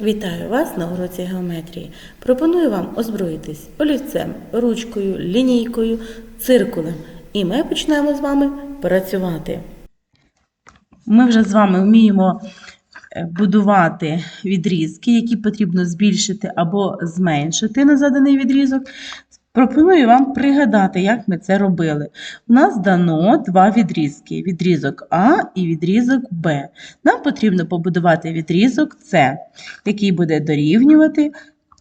Вітаю вас на уроці геометрії. Пропоную вам озброїтись олівцем, ручкою, лінійкою, циркулем. І ми почнемо з вами працювати. Ми вже з вами вміємо е, будувати відрізки, які потрібно збільшити або зменшити на заданий відрізок. Пропоную вам пригадати, як ми це робили. У нас дано два відрізки: відрізок А і відрізок Б. Нам потрібно побудувати відрізок С, який буде дорівнювати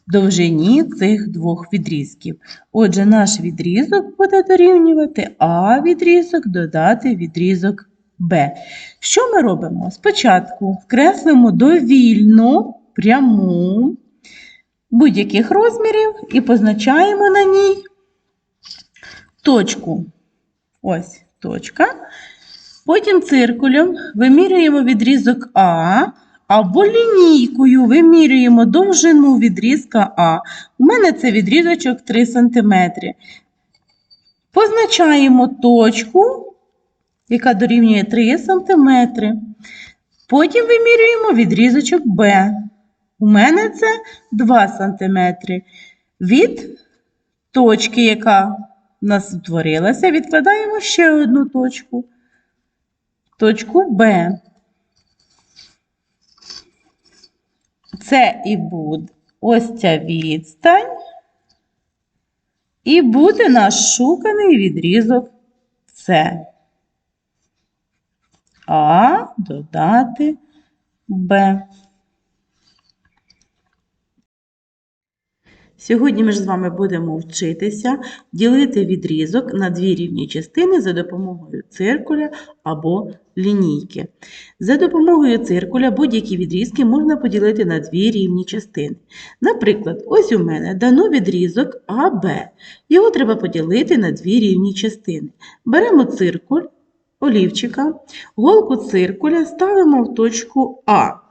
довжині цих двох відрізків. Отже, наш відрізок буде дорівнювати А відрізок додати відрізок Б. Що ми робимо? Спочатку вкреслимо довільну пряму будь-яких розмірів і позначаємо на ній точку. Ось точка. Потім циркулем вимірюємо відрізок А, або лінійкою вимірюємо довжину відрізка А. У мене це відрізочок 3 см. Позначаємо точку, яка дорівнює 3 см. Потім вимірюємо відрізочок Б. У мене це 2 см. Від точки, яка у нас утворилася, відкладаємо ще одну точку. Точку Б. Це і буде ось ця відстань. І буде наш шуканий відрізок С. А додати Б. Сьогодні ми ж з вами будемо вчитися ділити відрізок на дві рівні частини за допомогою циркуля або лінійки. За допомогою циркуля будь-які відрізки можна поділити на дві рівні частини. Наприклад, ось у мене дано відрізок АБ. Його треба поділити на дві рівні частини. Беремо циркуль олівчика, голку циркуля ставимо в точку А.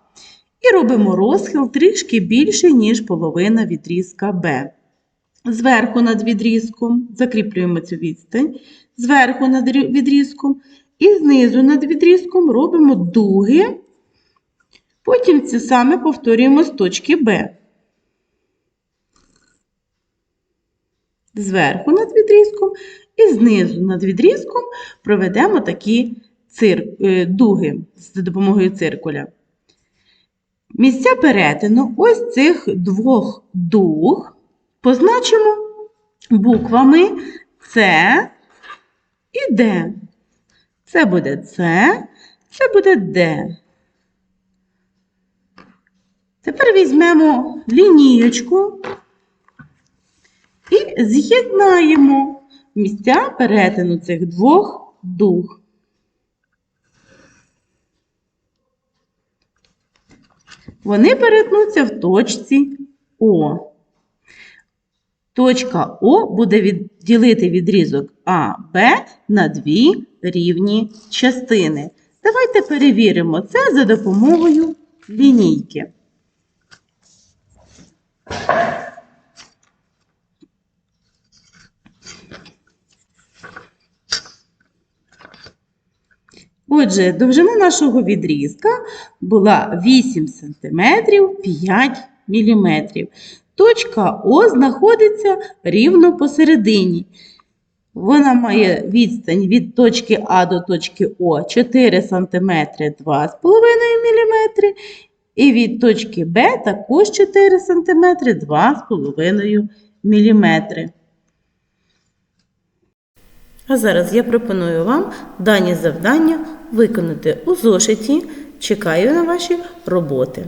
І робимо розхил трішки більший, ніж половина відрізка Б. Зверху над відрізком закріплюємо цю відстань, зверху над відрізком і знизу над відрізком робимо дуги. Потім це саме повторюємо з точки Б. Зверху над відрізком і знизу над відрізком проведемо такі цир... е, дуги за допомогою циркуля. Місця перетину ось цих двох дуг позначимо буквами С і Д. Це буде С, це буде Д. Тепер візьмемо лінієчку і з'єднаємо місця перетину цих двох дуг. Вони перетнуться в точці О. Точка О буде відділити відрізок АБ на дві рівні частини. Давайте перевіримо це за допомогою лінійки. Отже, довжина нашого відрізка була 8 см 5 мм. Точка О знаходиться рівно посередині. Вона має відстань від точки А до точки О 4 см 2,5 мм. І від точки Б також 4 см 2,5 мм. А зараз я пропоную вам дані завдання виконати у зошиті. Чекаю на ваші роботи.